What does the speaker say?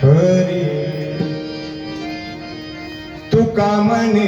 હરી તું કામને